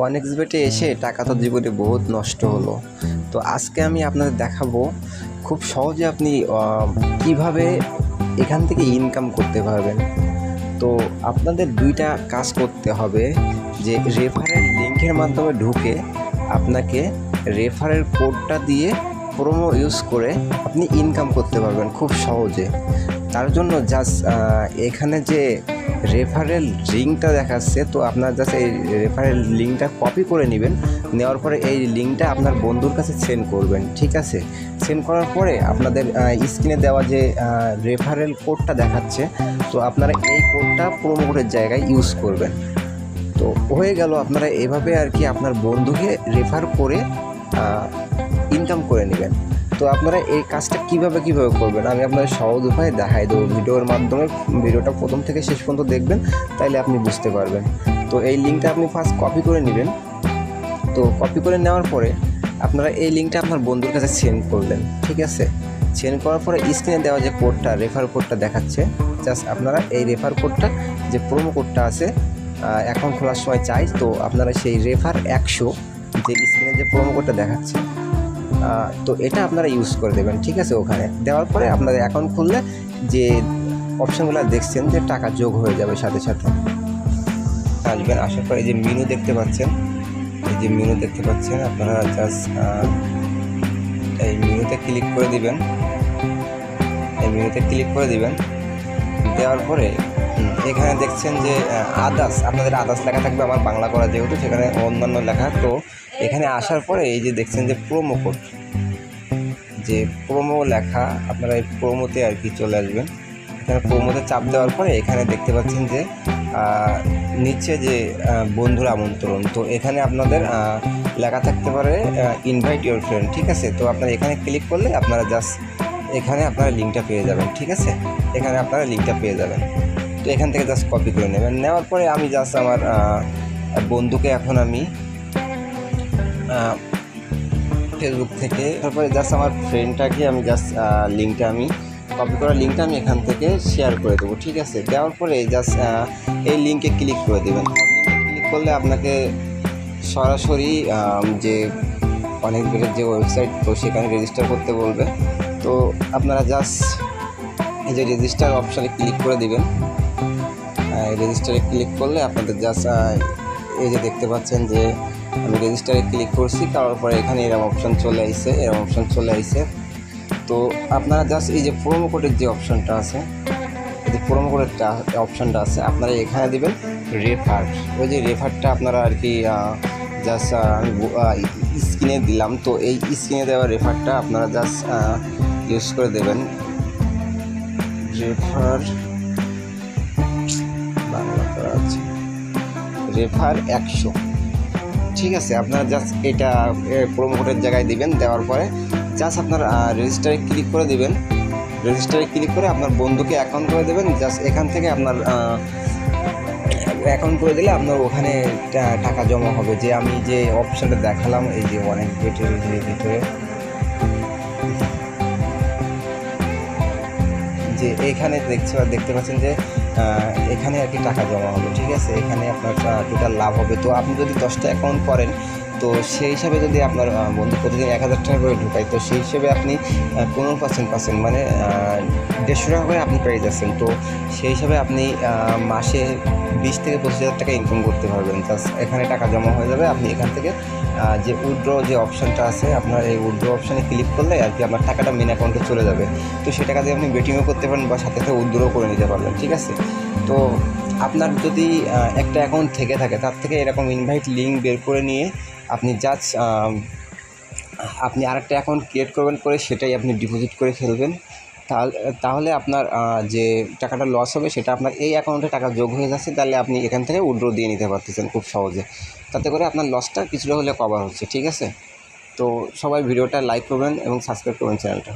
ওয়ানেক্স বেটে এসে টাকা তো জীবনে বহুত নষ্ট হলো। তো আজকে আমি আপনাদের দেখাবো খুব সহজে আপনি কীভাবে এখান থেকে ইনকাম করতে পারবেন। তো আপনাদের দুইটা কাজ করতে হবে, যে রেফারেল লিঙ্কের মাধ্যমে ঢুকে আপনাকে রেফারেল কোডটা দিয়ে প্রোমো ইউজ করে আপনি ইনকাম করতে পারবেন খুব সহজে। তার জন্য জাস্ট এখানে যে রেফারেল লিঙ্কটা দেখাচ্ছে, তো আপনার জাস্ট এই রেফারেল লিঙ্কটা কপি করে নেবেন। নেওয়ার পরে এই লিঙ্কটা আপনার বন্ধুর কাছে সেন্ড করবেন, ঠিক আছে? সেন্ড করার পরে আপনাদের স্ক্রিনে দেওয়া যে রেফারেল কোডটা দেখাচ্ছে, তো আপনারা এই কোডটা প্রোমো কোডের জায়গায় ইউজ করবেন। তো হয়ে গেল আপনারা এভাবে আর কি আপনার বন্ধুকে রেফার করে ইনকাম করে নেবেন। তো আপনারা এই কাজটা কীভাবে কীভাবে করবেন? আমি আপনাদের সহজ উপায়ে দেখাই দেবো ভিডিওর মাধ্যমে। ভিডিওটা প্রথম থেকে শেষ পর্যন্ত দেখবেন, তাইলে আপনি বুঝতে পারবেন। তো এই লিঙ্কটা আপনি ফার্স্ট কপি করে নেবেন। তো কপি করে নেওয়ার পরে আপনারা এই লিঙ্কটা আপনার বন্ধুর কাছে সেন্ড করলেন ঠিক আছে? সেন্ড করার পরে স্ক্রিনে দেওয়া যে কোডটা রেফার কোডটা দেখাচ্ছে জাস্ট আপনারা এই রেফার কোডটা যে প্রোমো কোডটা আছে অ্যাকাউন্ট খোলার সময় চাই, তো আপনারা সেই রেফার একশো, যে স্ক্রিনে যে প্রোমো কোডটা দেখাচ্ছে তো এটা আপনারা ইউজ করে দেবেন, ঠিক আছে, ওখানে। দেওয়ার পরে আপনাদের অ্যাকাউন্ট খুললে যে অপশানগুলো দেখছেন যে টাকা যোগ হয়ে যাবে সাথে সাথে। আসবেন, আসার পরে এই যে মেনু দেখতে পাচ্ছেন, এই যে মেনু দেখতে পাচ্ছেন, আপনারা জাস্ট এই মেনুতে ক্লিক করে দিবেন। এই মেনুতে ক্লিক করে দিবেন। দেওয়ার পরে এখানে দেখছেন যে আদার্স, আপনাদের আদার্স লেখা থাকবে আমার বাংলা করা যেহেতু, সেখানে অন্যান্য লেখা। তো এখানে আসার পরে এই যে দেখছেন যে প্রোমো কোড যে প্রোমো লেখা, আপনারা এই প্রোমোতে আর কি চলে আসবেন। এখানে প্রোমোতে চাপ দেওয়ার পরে এখানে দেখতে পাচ্ছেন যে নিচে যে বন্ধুর আমন্ত্রণ, তো এখানে আপনাদের লেখা থাকতে পারে ইনভাইট ইউর ফ্রেন্ড ঠিক আছে? তো আপনারা এখানে ক্লিক করলে আপনারা জাস্ট এখানে আপনারা লিঙ্কটা পেয়ে যাবেন, ঠিক আছে? এখানে আপনারা লিঙ্কটা পেয়ে যাবেন। তো এখান থেকে জাস্ট কপি করে নেবেন। নেওয়ার পরে আমি জাস্ট আমার বন্ধুকে এখন আমি ফেসবুক থেকে, তারপরে জাস্ট আমার ফ্রেন্ডটাকে আমি জাস্ট লিঙ্কটা আমি কপি করা লিঙ্কটা আমি এখান থেকে শেয়ার করে দেবো, ঠিক আছে? দেওয়ার পরে জাস্ট এই লিঙ্কে ক্লিক করে দেবেন। ক্লিক করলে আপনাকে সরাসরি যে অনেক যে ওয়েবসাইট তো সেখানে রেজিস্টার করতে বলবে। তো আপনারা জাস্ট এই যে রেজিস্টার অপশানে ক্লিক করে দিবেন। রেজিস্টারে ক্লিক করলে আপনাদের জাস্ট এই যে দেখতে পাচ্ছেন যে আমি রেজিস্টারে ক্লিক করছি করার পরে এখানে এরকম অপশান চলে আসছে এরকম অপশান চলে আসছে তো আপনারা জাস্ট এই যে প্রোমো কোডের যে অপশানটা আছে এই যে প্রোমো কোডের অপশানটা আছে আপনারা এখানে দিবেন। রেফার ওই যে রেফারটা আপনারা আর কি জাস্ট আমি স্ক্রিনে দিলাম তো এই স্ক্রিনে দেওয়া রেফারটা আপনারা জাস্ট ইউজ করে দেবেন। রেফার রেফার একশো। ঠিক আছে, আপনারা জাস্ট এটা প্রোমো কোডের জায়গায় দিবেন, দেওয়ার পরে জাস্ট আপনার রেজিস্টারে ক্লিক করে দিবেন। রেজিস্টারে ক্লিক করে আপনার বন্ধুকে অ্যাকাউন্ট করে দেবেন জাস্ট এখান থেকে আপনার অ্যাকাউন্ট করে দিলে আপনার ওখানে টাকা জমা হবে। যে আমি যে অপশানটা দেখালাম, এই যে অনেক বেটের ভিতরে। যে এখানে দেখছে, দেখতে পাচ্ছেন যে এখানে আর কি টাকা জমা হবে, ঠিক আছে? এখানে আপনার টোটাল লাভ হবে। তো আপনি যদি দশটা অ্যাকাউন্ট করেন তো সেই হিসাবে যদি আপনার বন্ধু প্রতিদিন এক হাজার টাকা করে ঢুকায়, তো সেই হিসেবে আপনি পনেরো পার্সেন্ট পার্সেন্ট মানে দেড়শো টাকা করে আপনি পেয়ে যাচ্ছেন। তো সেই হিসাবে আপনি মাসে বিশ থেকে পঁচিশ হাজার টাকা ইনকাম করতে পারবেন। জাস্ট এখানে টাকা জমা হয়ে যাবে, আপনি এখান থেকে যে উইড্রো যে অপশানটা আছে, আপনার এই উইড্রো অপশানে ক্লিক করলে আর কি আপনার টাকাটা মেন অ্যাকাউন্টে চলে যাবে। তো সে টাকা দিয়ে আপনি বেটিংও করতে পারেন বা সাথে সাথে উইড্রো করে নিতে পারবেন, ঠিক আছে? তো আপনার যদি একটা অ্যাকাউন্ট থেকে থাকে, তার থেকে এরকম ইনভাইট লিঙ্ক বের করে নিয়ে আপনি জাস্ট আপনি আরেকটা অ্যাকাউন্ট ক্রিয়েট করবেন করে সেটাই আপনি ডিপোজিট করে ফেলবেন। তাহলে তাহলে আপনার যে টাকাটা লস হবে সেটা আপনার এই অ্যাকাউন্টে টাকা যোগ হয়ে যাচ্ছে, তাহলে আপনি এখান থেকে উড্রো দিয়ে নিতে পারতেছেন খুব সহজে। তাতে করে আপনার লসটা কিছুটা হলে কভার হচ্ছে, ঠিক আছে? তো সবাই ভিডিওটা লাইক করবেন এবং সাবস্ক্রাইব করবেন চ্যানেলটা